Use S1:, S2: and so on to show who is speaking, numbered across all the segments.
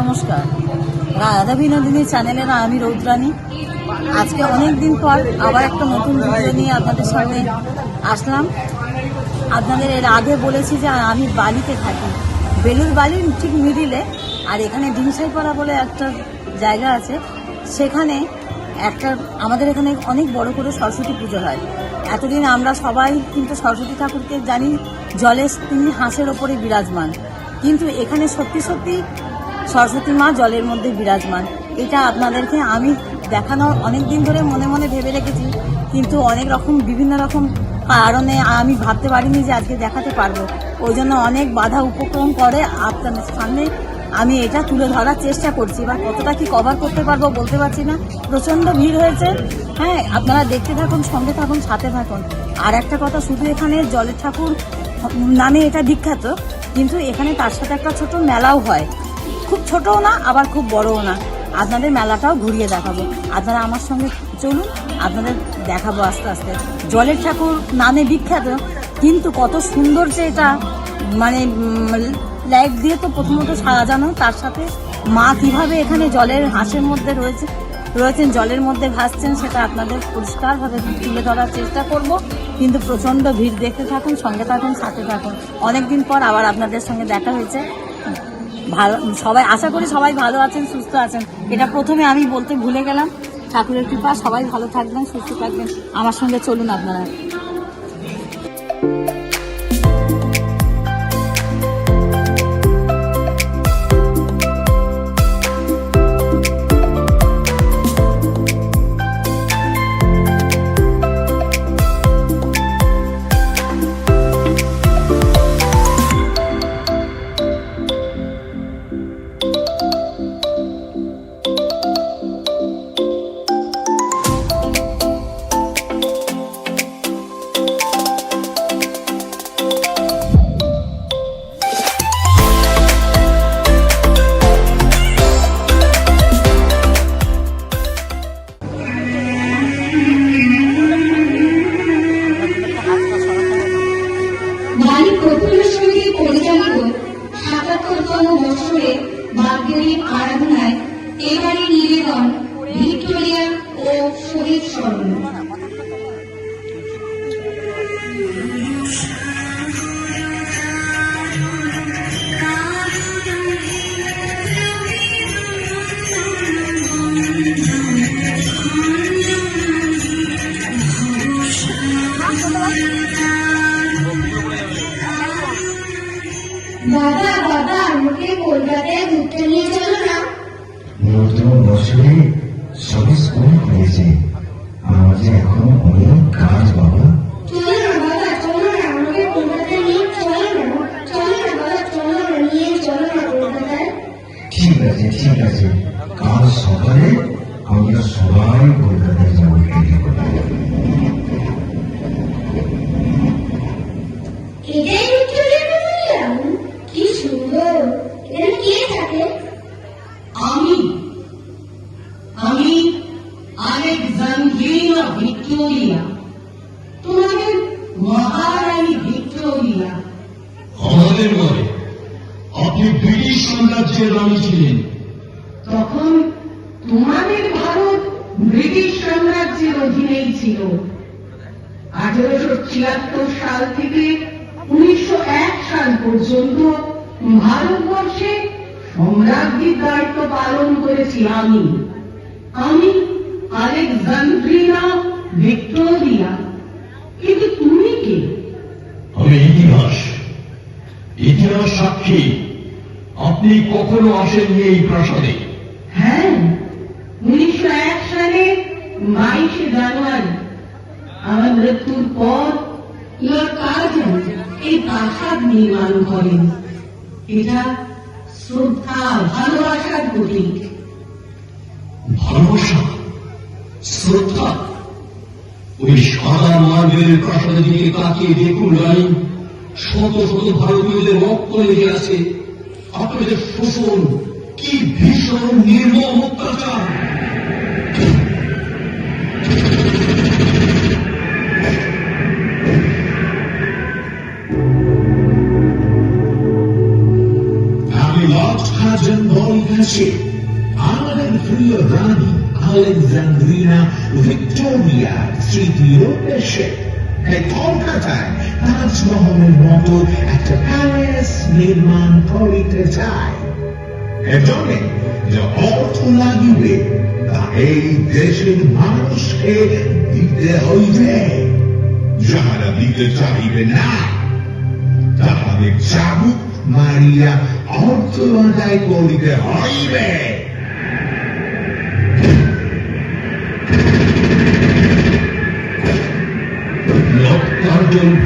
S1: নমস্কার। রাধা বিনোদিনী চ্যানেলের আমি রৌদ্রানী আজকে অনেক দিন পর আবার একটা নতুন ভিডিও নিয়ে আপনাদের সামনে আসলাম। আপনাদের এর আগে বলেছি যে আমি বালিতে থাকি। বেলুর বালি ঠিক মিডিলে আর এখানে ডিমসাইপাড়া বলে একটা জায়গা আছে। সেখানে একটা আমাদের এখানে অনেক বড় করে সরস্বতী পুজো হয়। এতদিন আমরা সবাই কিন্তু সরস্বতী ঠাকুরকে জানি, জলে তিনি হাঁসের ওপরে বিরাজমান। কিন্তু এখানে সত্যি সত্যি সরস্বতী মা জলের মধ্যে বিরাজমান। এটা আপনাদেরকে আমি দেখানোর অনেক দিন ধরে মনে মনে ভেবে রেখেছি, কিন্তু অনেক রকম, বিভিন্ন রকম কারণে আমি ভাবতে পারিনি যে আজকে দেখাতে পারব। ওই জন্য অনেক বাধা উপক্রম করে আপনাদের সামনে আমি এটা তুলে ধরার চেষ্টা করছি বা কতটা কি কভার করতে পারব বলতে পারছি না। প্রচণ্ড ভিড় হয়েছে। হ্যাঁ আপনারা দেখতে থাকুন, সঙ্গে থাকুন, সাথে থাকুন। আর একটা কথা, শুধু এখানে জলের ঠাকুর নামে এটা বিখ্যাত, কিন্তু এখানে তার সাথে একটা ছোট মেলাও হয়। খুব ছোটও না, আবার খুব বড়ও না। আপনাদের মেলাটাও ঘুরিয়ে দেখাবো। আপনারা আমার সঙ্গে চলুন, আপনাদের দেখাবো আস্তে আস্তে। জলের ঠাকুর নামে বিখ্যাত, কিন্তু কত সুন্দর যে এটা মানে লাইট দিয়ে তো প্রথমত সাজানো, তার সাথে মা কীভাবে এখানে জলের হাঁসের মধ্যে রয়েছে, রয়েছেন, জলের মধ্যে ভাসছেন, সেটা আপনাদের পরিষ্কারভাবে তুলে ধরার চেষ্টা করব। কিন্তু প্রচণ্ড ভিড় দেখতে থাকুন, সঙ্গে থাকুন, সাথে থাকুন। অনেকদিন পর আবার আপনাদের সঙ্গে দেখা হয়েছে। ভালো সবাই আশা করি সবাই ভালো আছেন, সুস্থ আছেন। এটা প্রথমে আমি বলতে ভুলে গেলাম। ঠাকুরের কৃপা, সবাই ভালো থাকবেন, সুস্থ থাকবেন। আমার সঙ্গে চলুন আপনারা।
S2: ঠিক আছে ঠিক আছে কাল সকালে আমরা সবাই কলকাতায় যাব ট্রেনে করে।
S3: ব্রিটিশ সাম্রাজ্যের
S4: অধীনেই ছিল। আঠারোশো ছিয়াত্তর সাল থেকে উনিশশো এক সাল পর্যন্ত ভারতবর্ষে সম্রাজ্ঞীর দায়িত্ব পালন করেছি আমি। আমি আলেকজান্দ্রিনা ভিক্টোরিয়া। কিন্তু তুমি কে?
S3: আমি ইতিহাস। ইতিহাস সাক্ষী। আপনি কখনো আসেননি এই প্রাসাদে?
S4: হ্যাঁ। বাইশে জানুয়ারি। আমার মৃত্যুর পর লর্ড কার্জন এই প্রাসাদ নির্মাণ করেন। এটা শ্রদ্ধা, ভালোবাসার প্রতীক।
S3: ভালোবাসা, শ্রদ্ধা। ওই সাদা মার্বেলের প্রাসাদের দিকে তাকিয়ে দেখুন রানী, শত শত ভারতীয়দের রক্ত লেগে আছে। আপনাদের শোষণ, কি ভীষণ নির্মম অত্যাচার।
S5: বলতেছে আমাদের প্রিয় রানী আলেকজান্দ্রিনা ভিক্টোরিয়া তৃতীয় দেশে কলকাতায় তাজমহলের মতো একটা প্যালেস নির্মাণ করিতে চায় এজন্য যে অর্থ লাগিবে তা এই দেশের মানুষকে দিতে হইবে যাহারা দিতে চাইবে না তাহাদের চাবুক মারিয়া অর্থ আদায় করিতে হইবে।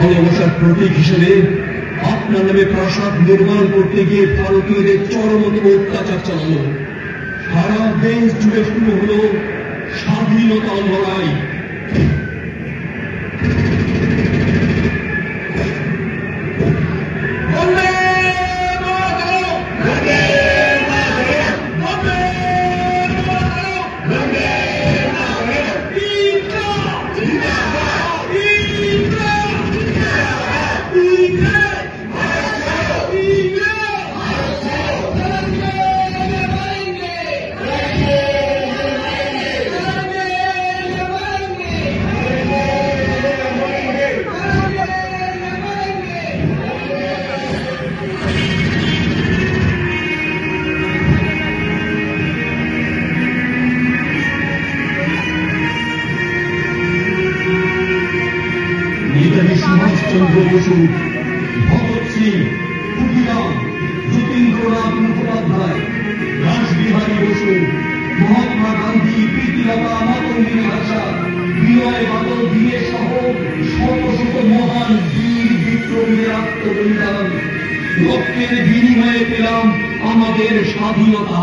S3: ভালোবাসার প্রতীক হিসেবে আপনার নামে প্রাসাদ নির্মাণ করতে গিয়ে ভারতীয়দের চরমতম অত্যাচার চালানো। সারা দেশ জুড়ে শুরু হলো স্বাধীনতা লড়াই। বসু ভগৎ সিং ক্ষুদিরাম যতীন্দ্রনাথ মুখোপাধ্যায়, রাসবিহারী বসু, মহাত্মা গান্ধী, প্রীতিলতা মাতঙ্গী ভাষা, বিনয় বাদল দীনের সহ শত মহান বীর বিপ্লবীদের আত্মবলিদান। রক্তের বিনিময়ে পেলাম আমাদের স্বাধীনতা।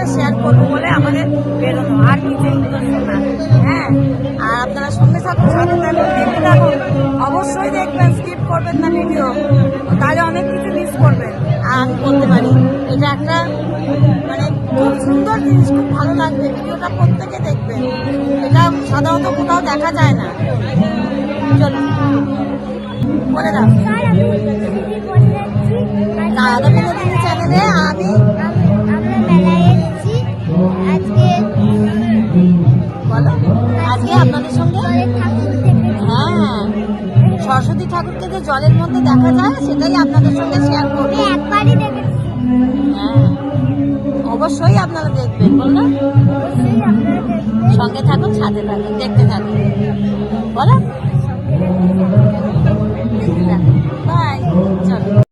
S1: বিশেষভাবে শেয়ার করব বলে আমাদের বেরোনো আর কিছু না। হ্যাঁ আর আপনারা সঙ্গে থাকুন সাথে থাকুন দেখতে থাকুন। অবশ্যই দেখবেন স্কিপ করবেন না ভিডিও তাহলে অনেক কিছু মিস করবেন। আর আমি বলতে পারি এটা একটা মানে খুব সুন্দর জিনিস খুব ভালো লাগবে। ভিডিওটা প্রত্যেকে দেখবেন। এটা সাধারণত কোথাও দেখা যায় না। চলুন। বলে দাও। বিনোদিনী চ্যানেলে আমি
S6: আজকে
S1: বলো আজকে আপনাদের সঙ্গে? হ্যাঁ সরস্বতী ঠাকুরকে যে জলের মধ্যে দেখা যায় সেটাই আপনাদের সঙ্গে শেয়ার করব।
S6: একবারই দেখেছি।
S1: হ্যাঁ অবশ্যই আপনারা দেখবেন
S6: অবশ্যই
S1: সঙ্গে থাকুন সাথে থাকুন দেখতে থাকুন। বলো? বাই চলো।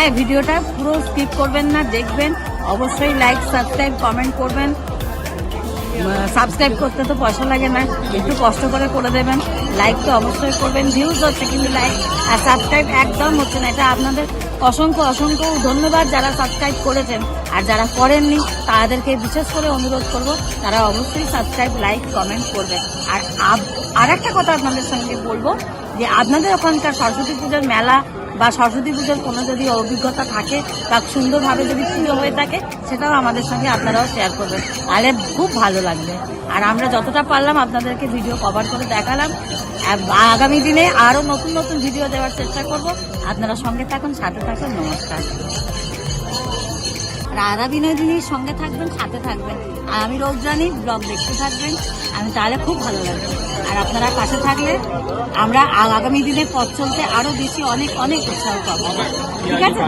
S1: হ্যাঁ ভিডিওটা পুরো স্কিপ করবেন না, দেখবেন। অবশ্যই লাইক সাবস্ক্রাইব কমেন্ট করবেন। সাবস্ক্রাইব করতে তো পয়সা লাগে না, একটু কষ্ট করে করে দেবেন। লাইক তো অবশ্যই করবেন ভিউজ হচ্ছে কিন্তু লাইক আর সাবস্ক্রাইব একদম হচ্ছে না। এটা আপনাদের অসংখ্য অসংখ্য ধন্যবাদ যারা সাবস্ক্রাইব করেছেন। আর যারা করেননি, তাদেরকে বিশেষ করে অনুরোধ করব, তারা অবশ্যই সাবস্ক্রাইব লাইক কমেন্ট করবেন। আর আর একটা কথা আপনাদের সঙ্গে বলব, যে আপনাদের ওখানকার সরস্বতী পুজোর মেলা বা সরস্বতী পুজোর কোনো যদি অভিজ্ঞতা থাকে বা সুন্দরভাবে যদি পুজো হয়ে থাকে, সেটাও আমাদের সঙ্গে আপনারাও শেয়ার করবেন। তাহলে খুব ভালো লাগবে। আর আমরা যতটা পারলাম আপনাদেরকে ভিডিও কভার করে দেখালাম। আগামী দিনে আরও নতুন নতুন ভিডিও দেওয়ার চেষ্টা করব। আপনারা সঙ্গে থাকুন, সাথে থাকুন, নমস্কার। রাধা বিনোদিনীর সঙ্গে থাকবেন, সাথে থাকবেন। আর আমি রৌদ্রানী ব্লগ দেখতে থাকবেন। আমি তাহলে খুব ভালো লাগবে। আর আপনারা পাশে থাকলে আমরা আগামী দিনে পথ চলতে আরও বেশি অনেক অনেক উৎসাহ পাবো। ঠিক আছে?